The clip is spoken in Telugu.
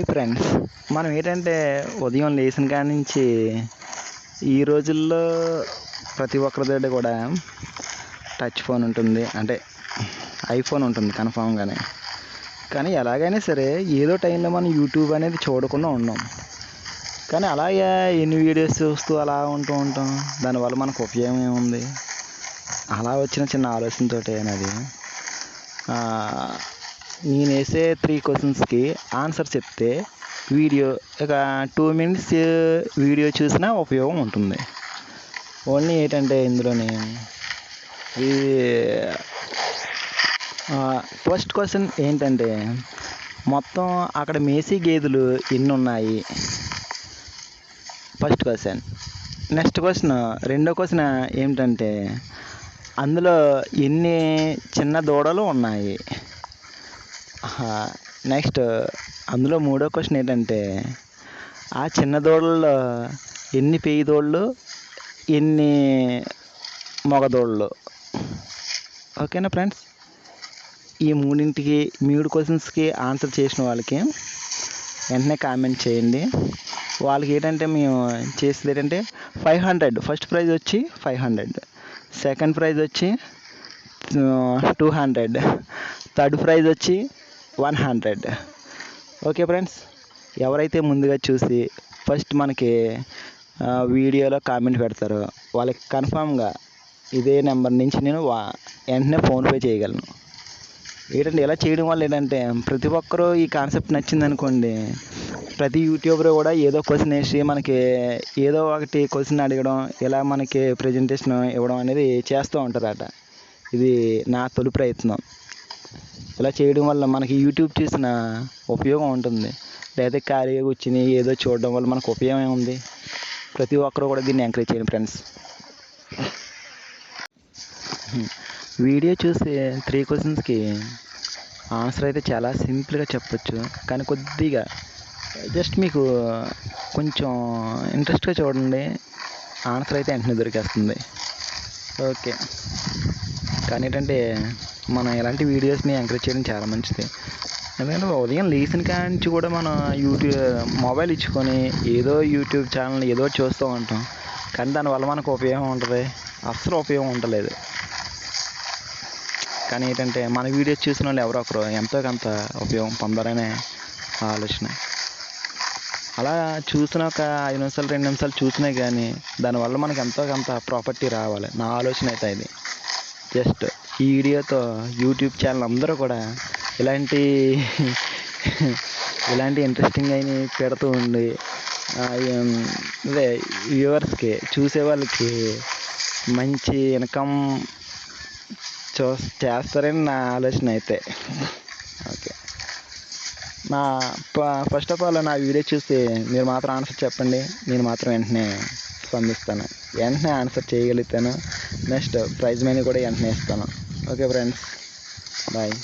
Hi friends. మనం ఏంటంటే ఉదయం లేచిన కాడి నుంచి ఈ రోజుల్లో ప్రతి ఒక్కరి దగ్గర కూడా టచ్ ఫోన్ ఉంటుంది. అంటే ఐఫోన్ ఉంటుంది కన్ఫామ్గానే కానీ ఎలాగైనా సరే ఏదో టైంలో మనం యూట్యూబ్ అనేది చూడకుండా ఉన్నాం. కానీ అలాగే ఎన్ని వీడియోస్ చూస్తూ అలా ఉంటూ ఉంటాం. దానివల్ల మనకు ఉపయోగం ఏముంది? అలా వచ్చిన చిన్న ఆలోచనతో అది నేను వేసే త్రీ క్వశ్చన్స్కి ఆన్సర్ చెప్తే వీడియో ఒక టూ మినిట్స్ వీడియో చూసినా ఉపయోగం ఉంటుంది. ఓన్లీ ఏంటంటే ఇందులోని ఈ ఫస్ట్ క్వశ్చన్ ఏంటంటే మొత్తం అక్కడ మేసీ గేదెలు ఎన్ని ఉన్నాయి ఫస్ట్ క్వశ్చన్ నెక్స్ట్ క్వశ్చన్ రెండో క్వశ్చన్ ఏమిటంటే అందులో ఎన్ని చిన్న దూడలు ఉన్నాయి? నెక్స్ట్ అందులో మూడో క్వశ్చన్ ఏంటంటే ఆ చిన్న దూడల్లో ఎన్ని పెయ్యి దూడలు ఎన్ని మగ దూడలు? ఓకేనా ఫ్రెండ్స్ ఈ మూడింటికి మూడు క్వశ్చన్స్కి ఆన్సర్ చేసిన వాళ్ళకి వెంటనే కామెంట్ చేయండి. వాళ్ళకి ఏంటంటే మేము చేసేది ఏంటంటే ఫైవ్ హండ్రెడ్ ఫస్ట్ ప్రైజ్ వచ్చి ఫైవ్ హండ్రెడ్ సెకండ్ ప్రైజ్ వచ్చి టూ హండ్రెడ్ థర్డ్ ప్రైజ్ వచ్చి వన్ హండ్రెడ్. ఓకే ఫ్రెండ్స్ ఎవరైతే ముందుగా చూసి ఫస్ట్ మనకి వీడియోలో కామెంట్ పెడతారో వాళ్ళకి కన్ఫామ్గా ఇదే నెంబర్ నుంచి నేను వా వెంటనే ఫోన్పే చేయగలను. ఏంటంటే ఇలా చేయడం వల్ల ఏంటంటే ప్రతి ఒక్కరూ ఈ కాన్సెప్ట్ నచ్చింది అనుకోండి ప్రతి యూట్యూబర్ కూడా ఏదో క్వశ్చన్ వేసి మనకి ఏదో ఒకటి క్వశ్చన్ అడగడం ఇలా మనకి ప్రజెంటేషన్ ఇవ్వడం అనేది చేస్తూ ఉంటారట. ఇది నా తొలి ప్రయత్నం. ఇలా చేయడం వల్ల మనకి యూట్యూబ్ చేసిన ఉపయోగం ఉంటుంది. లేదా ఖాళీగా కూర్చుని ఏదో చూడడం వల్ల మనకు ఉపయోగం ఏముంది ప్రతి ఒక్కరు కూడా దీన్ని ఎంకరేజ్ చేయండి ఫ్రెండ్స్ వీడియో చూసి త్రీ క్వశ్చన్స్కి ఆన్సర్ అయితే చాలా సింపుల్గా చెప్పొచ్చు. కానీ కొద్దిగా జస్ట్ మీకు కొంచెం ఇంట్రెస్ట్గా చూడండి. ఆన్సర్ అయితే వెంటనే దొరికేస్తుంది. ఓకే కానీ ఏంటంటే మనం ఇలాంటి వీడియోస్ని ఎంకరేజ్ చేయడం చాలా మంచిది. ఎందుకంటే ఉదయం లేచిన కాడ నుంచి కూడా మనం యూట్యూబ్ మొబైల్ ఇచ్చుకొని ఏదో యూట్యూబ్ ఛానల్ ఏదో చూస్తూ ఉంటాం. కానీ దానివల్ల మనకు ఉపయోగం ఉంటుంది అస్సలు ఉపయోగం ఉండలేదు. కానీ ఏంటంటే మన వీడియోస్ చూసిన వాళ్ళు ఎవరో ఒకరు ఎంతో కొంత ఉపయోగం పొందాలనే ఆలోచన. అలా చూసిన ఒక ఐదు నిమిషాలు రెండు నిమిషాలు చూసినా కానీ దానివల్ల మనకు ఎంతో కొంత ప్రాపర్టీ రావాలి. నా ఆలోచన అయితే ఇది జస్ట్ ఈ వీడియోతో యూట్యూబ్ ఛానల్ అందరూ కూడా ఇలాంటి ఇలాంటి ఇంట్రెస్టింగ్ అయిన పెడుతూ ఉండి అదే వ్యూవర్స్కి చూసే వాళ్ళకి మంచి ఇన్కమ్ చూ చేస్తారని నా ఆలోచన అయితే. ఓకే నా ఫస్ట్ ఆఫ్ ఆల్ నా వీడియో చూసి మీరు మాత్రం ఆన్సర్ చెప్పండి. నేను మాత్రం వెంటనే స్పందిస్తాను వెంటనే ఆన్సర్ చేయగలుగుతాను నెక్స్ట్ ప్రైజ్ మనీ కూడా వెంటనే ఇస్తాను. Okay friends bye